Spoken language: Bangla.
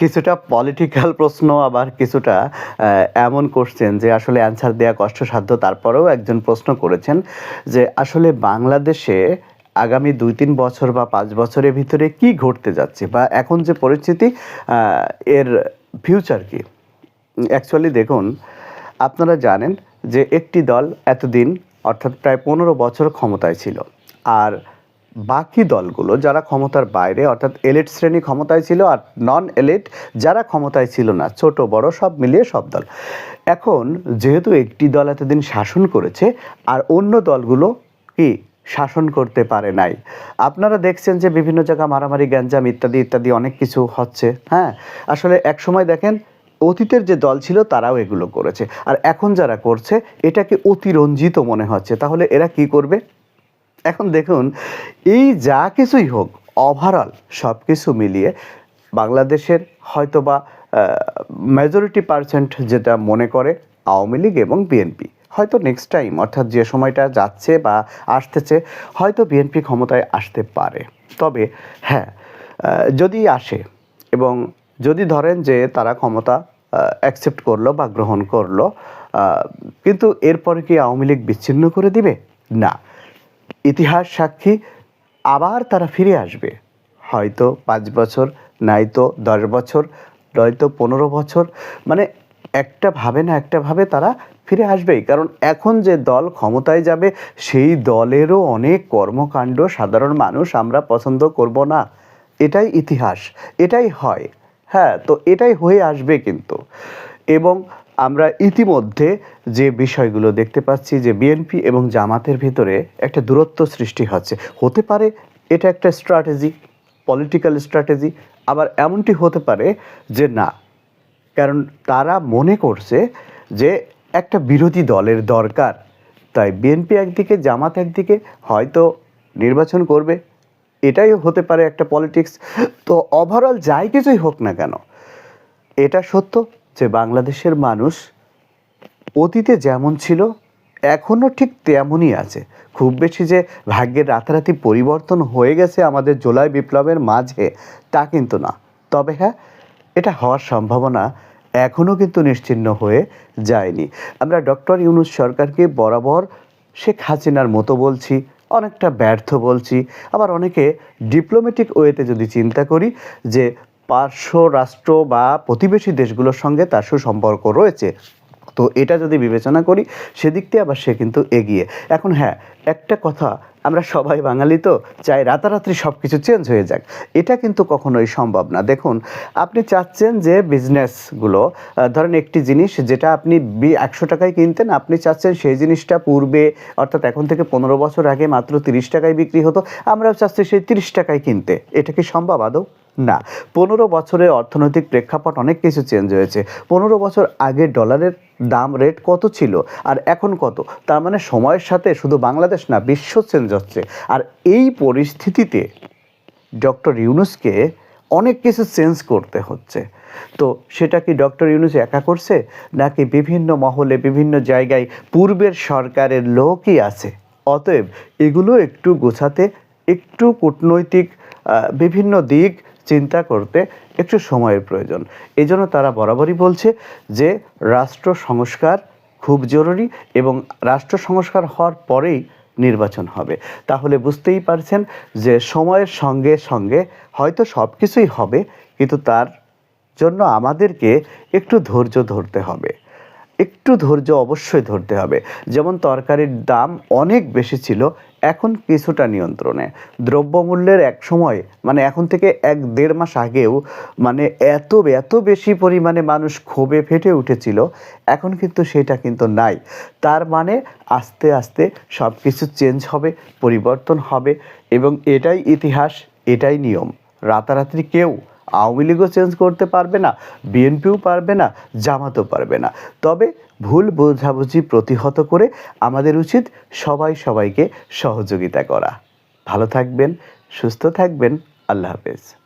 কিছুটা পলিটিক্যাল প্রশ্ন, আবার কিছুটা এমন কোশ্চেন যে আসলে অ্যান্সার দেওয়া কষ্টসাধ্য। তারপরেও একজন প্রশ্ন করেছেন যে আসলে বাংলাদেশে আগামী দুই তিন বছর বা পাঁচ বছরের ভিতরে কি ঘটতে যাচ্ছে? বা এখন যে পরিস্থিতি এর ফিউচার কি? অ্যাকচুয়ালি দেখুন, আপনারা জানেন যে একটি দল এতদিন, অর্থাৎ প্রায় পনেরো বছর ক্ষমতায় ছিল। আর বাকি দলগুলো যারা ক্ষমতার বাইরে, অর্থাৎ এলিট শ্রেণি ক্ষমতায় ছিল আর নন এলিট যারা ক্ষমতায় ছিল না, ছোট, বড়, সব মিলিয়ে সব দল। এখন যেহেতু একটি দল এতদিন শাসন করেছে, আর অন্য দলগুলো কি শাসন করতে পারে নাই? আপনারা দেখছেন যে বিভিন্ন জায়গা মারামারি, গ্যাঞ্জাম ইত্যাদি ইত্যাদি অনেক কিছু হচ্ছে হ্যাঁ? আসলে এক সময় দেখেন অতীতের যে দল ছিল, তারাও এগুলো করেছে। আর এখন যারা করছে, এটাকে অতিরঞ্জিত মনে হচ্ছে। তাহলে এরা কি করবে? এখন দেখুন, এই যা কিছুই হোক ওভারঅল সব কিছু মিলিয়ে বাংলাদেশের হয়তোবা মেজরিটি পার্সেন্ট যেটা মনে করে আওয়ামী লীগ এবং বিএনপি হয়তো নেক্সট টাইম অর্থাৎ যে সময়টা যাচ্ছে বা আসতেছে, হয়তো বিএনপি ক্ষমতায় আসতে পারে। তবে হ্যাঁ যদি আসে এবং যদি ধরেন যে তারা ক্ষমতা অ্যাকসেপ্ট করল বা গ্রহণ করল কিন্তু এরপরে কি আওয়ামী লীগ বিচ্ছিন্ন করে দিবে? না। ইতিহাস সাক্ষী আবার তারা ফিরে আসবে। হয়তো পাঁচ বছর, নয়তো দশ বছর, নয়তো পনেরো বছর মানে একটা ভাবে না একটা ভাবে তারা ফিরে আসবেই। কারণ এখন যে দল ক্ষমতায় যাবে, সেই দলেরও অনেক কর্মকাণ্ড সাধারণ মানুষ আমরা পছন্দ করব না। এটাই ইতিহাস, এটাই হয়। হ্যাঁ তো এটাই হয়ে আসবে কিন্তু। এবং আমরা ইতিমধ্যে যে বিষয়গুলো দেখতে পাচ্ছি যে বিএনপি এবং জামাতের ভিতরে একটা দূরত্ব সৃষ্টি হচ্ছে। হতে পারে এটা একটা স্ট্র্যাটেজি পলিটিক্যাল স্ট্র্যাটেজি আবার এমনটি হতে পারে যে না, কারণ তারা মনে করছে যে একটা বিরোধী দলের দরকার। তাই বিএনপি একদিকে, জামাত একদিকে হয়তো নির্বাচন করবে। এটাই হতে পারে একটা পলিটিক্স তো ওভারঅল যাই কিছুই হোক না কেন, এটা সত্য। যে বাংলাদেশের মানুষ অতীতে যেমন ছিল, এখনও ঠিক তেমনই আছে। খুব বেশি যে ভাগ্যের রাতারাতি পরিবর্তন হয়ে গেছে আমাদের জুলাই বিপ্লবের মাঝে, তা কিন্তু না। তবে হ্যাঁ এটা হওয়ার সম্ভাবনা এখনও কিন্তু নিশ্চিহ্ন হয়ে যায়নি। আমরা ডক্টর ইউনুস সরকারকে বরাবর শেখ হাসিনার মতো বলছি, অনেকটা ব্যর্থ বলছি। আবার অনেকে ডিপ্লোম্যাটিক ওয়েতে যদি চিন্তা করি যে পার্শ্ব রাষ্ট্র বা প্রতিবেশী দেশগুলোর সঙ্গে তার সুসম্পর্ক রয়েছে। তো এটা যদি বিবেচনা করি, সেদিক দিয়ে আবার সে কিন্তু এগিয়ে। এখন হ্যাঁ একটা কথা, আমরা সবাই বাঙালি তো, চাই রাতারাতি সব কিছু চেঞ্জ হয়ে যাক। এটা কিন্তু কখনোই সম্ভব না। দেখুন, আপনি চাচ্ছেন যে বিজনেসগুলো ধরেন একটি জিনিস যেটা আপনি একশো টাকায় কিনতেন, আপনি চাচ্ছেন সেই জিনিসটা পূর্বে, অর্থাৎ এখন থেকে পনেরো বছর আগে মাত্র তিরিশ টাকায় বিক্রি হতো, আমরাও চাচ্ছি সেই তিরিশ টাকায় কিনতে। এটা কি সম্ভব আদৌ? না, পনেরো বছরে অর্থনৈতিক প্রেক্ষাপট অনেক কিছু চেঞ্জ হয়েছে। পনেরো বছর আগে ডলারের দাম রেট কত ছিল? আর এখন কত? তার মানে সময়ের সাথে শুধু বাংলাদেশ না, বিশ্ব চেঞ্জ হচ্ছে। আর এই পরিস্থিতিতে ডক্টর ইউনুসকে অনেক কিছু চেঞ্জ করতে হচ্ছে। তো সেটা কি ডক্টর ইউনুস একা করছে? নাকি বিভিন্ন মহলে, বিভিন্ন জায়গায় পূর্বের সরকারের লোকই আছে? অতএব এগুলো একটু গোছাতে, একটু কূটনৈতিক বিভিন্ন দিক চিন্তা করতে একটু সময়ের প্রয়োজন। এই জন্য তারা বরাবরই বলছে যে, রাষ্ট্র সংস্কার খুব জরুরি এবং রাষ্ট্র সংস্কার হওয়ার পরেই নির্বাচন হবে। তাহলে বুঝতেই পারছেন যে, সময়ের সঙ্গে সঙ্গে হয়তো সব কিছুই হবে, কিন্তু তার জন্য আমাদেরকে একটু ধৈর্য ধরতে হবে। একটু ধৈর্য অবশ্যই ধরতে হবে। যেমন তরকারির দাম অনেক বেশি ছিল, এখন কিছুটা নিয়ন্ত্রণে। দ্রব্যমূল্যের এক সময় মানে এখন থেকে এক দেড় মাস আগেও মানে এত এত বেশি পরিমাণে মানুষ ক্ষোভে ফেটে উঠেছিল, এখন কিন্তু সেটা কিন্তু নাই। তার মানে আস্তে আস্তে সব কিছু চেঞ্জ হবে, পরিবর্তন হবে এবং এটাই ইতিহাস, এটাই নিয়ম। রাতারাতি কেউ আওয়ামী লীগও চেঞ্জ করতে পারবে না বিএনপিও পারবে না, জামাতও পারবে না। তবে ভুল বোঝাবুঝি প্রতিহত করে আমাদের উচিত সবাই সবাইকে সহযোগিতা করা। ভালো থাকবেন, সুস্থ থাকবেন, আল্লাহ হাফেজ।